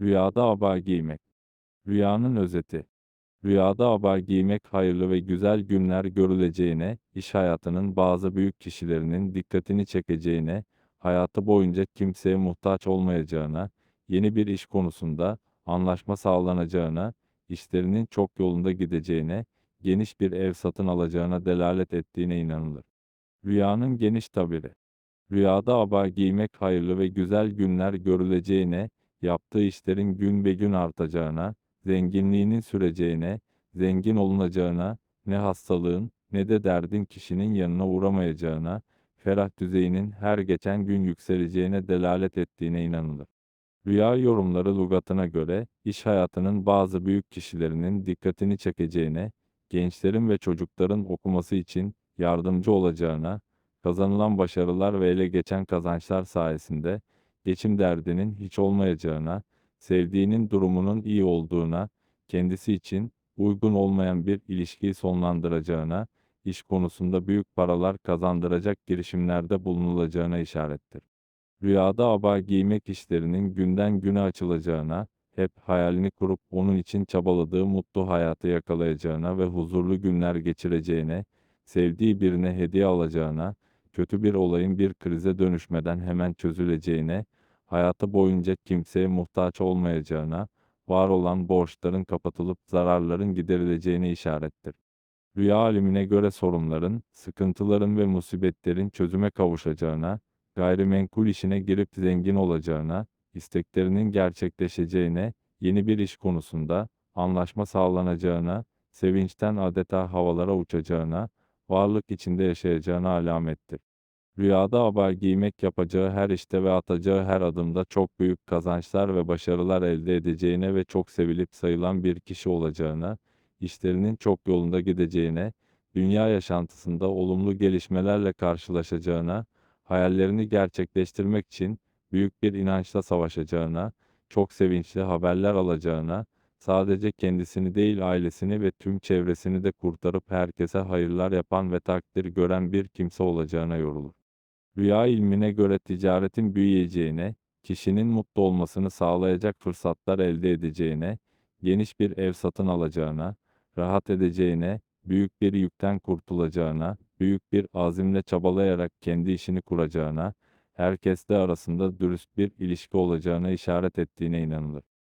Rüyada aba giymek. Rüyanın özeti. Rüyada aba giymek hayırlı ve güzel günler görüleceğine, iş hayatının bazı büyük kişilerinin dikkatini çekeceğine, hayatı boyunca kimseye muhtaç olmayacağına, yeni bir iş konusunda anlaşma sağlanacağına, işlerinin çok yolunda gideceğine, geniş bir ev satın alacağına delalet ettiğine inanılır. Rüyanın geniş tabiri. Rüyada aba giymek hayırlı ve güzel günler görüleceğine, yaptığı işlerin gün be gün artacağına, zenginliğinin süreceğine, zengin olunacağına, ne hastalığın ne de derdin kişinin yanına uğramayacağına, ferah düzeyinin her geçen gün yükseleceğine delalet ettiğine inanılır. Rüya yorumları lügatına göre, iş hayatının bazı büyük kişilerinin dikkatini çekeceğine, gençlerin ve çocukların okuması için yardımcı olacağına, kazanılan başarılar ve ele geçen kazançlar sayesinde geçim derdinin hiç olmayacağına, sevdiğinin durumunun iyi olduğuna, kendisi için uygun olmayan bir ilişkiyi sonlandıracağına, iş konusunda büyük paralar kazandıracak girişimlerde bulunulacağına işarettir. Rüyada aba giymek işlerinin günden güne açılacağına, hep hayalini kurup onun için çabaladığı mutlu hayatı yakalayacağına ve huzurlu günler geçireceğine, sevdiği birine hediye alacağına, kötü bir olayın bir krize dönüşmeden hemen çözüleceğine, hayatı boyunca kimseye muhtaç olmayacağına, var olan borçların kapatılıp zararların giderileceğine işarettir. Rüya alimine göre sorunların, sıkıntıların ve musibetlerin çözüme kavuşacağına, gayrimenkul işine girip zengin olacağına, isteklerinin gerçekleşeceğine, yeni bir iş konusunda anlaşma sağlanacağına, sevinçten adeta havalara uçacağına, varlık içinde yaşayacağına alamettir. Rüyada aba giymek yapacağı her işte ve atacağı her adımda çok büyük kazançlar ve başarılar elde edeceğine ve çok sevilip sayılan bir kişi olacağına, işlerinin çok yolunda gideceğine, dünya yaşantısında olumlu gelişmelerle karşılaşacağına, hayallerini gerçekleştirmek için büyük bir inançla savaşacağına, çok sevinçli haberler alacağına, sadece kendisini değil ailesini ve tüm çevresini de kurtarıp herkese hayırlar yapan ve takdir gören bir kimse olacağına yorulur. Rüya ilmine göre ticaretin büyüyeceğine, kişinin mutlu olmasını sağlayacak fırsatlar elde edeceğine, geniş bir ev satın alacağına, rahat edeceğine, büyük bir yükten kurtulacağına, büyük bir azimle çabalayarak kendi işini kuracağına, herkesle arasında dürüst bir ilişki olacağına işaret ettiğine inanılır.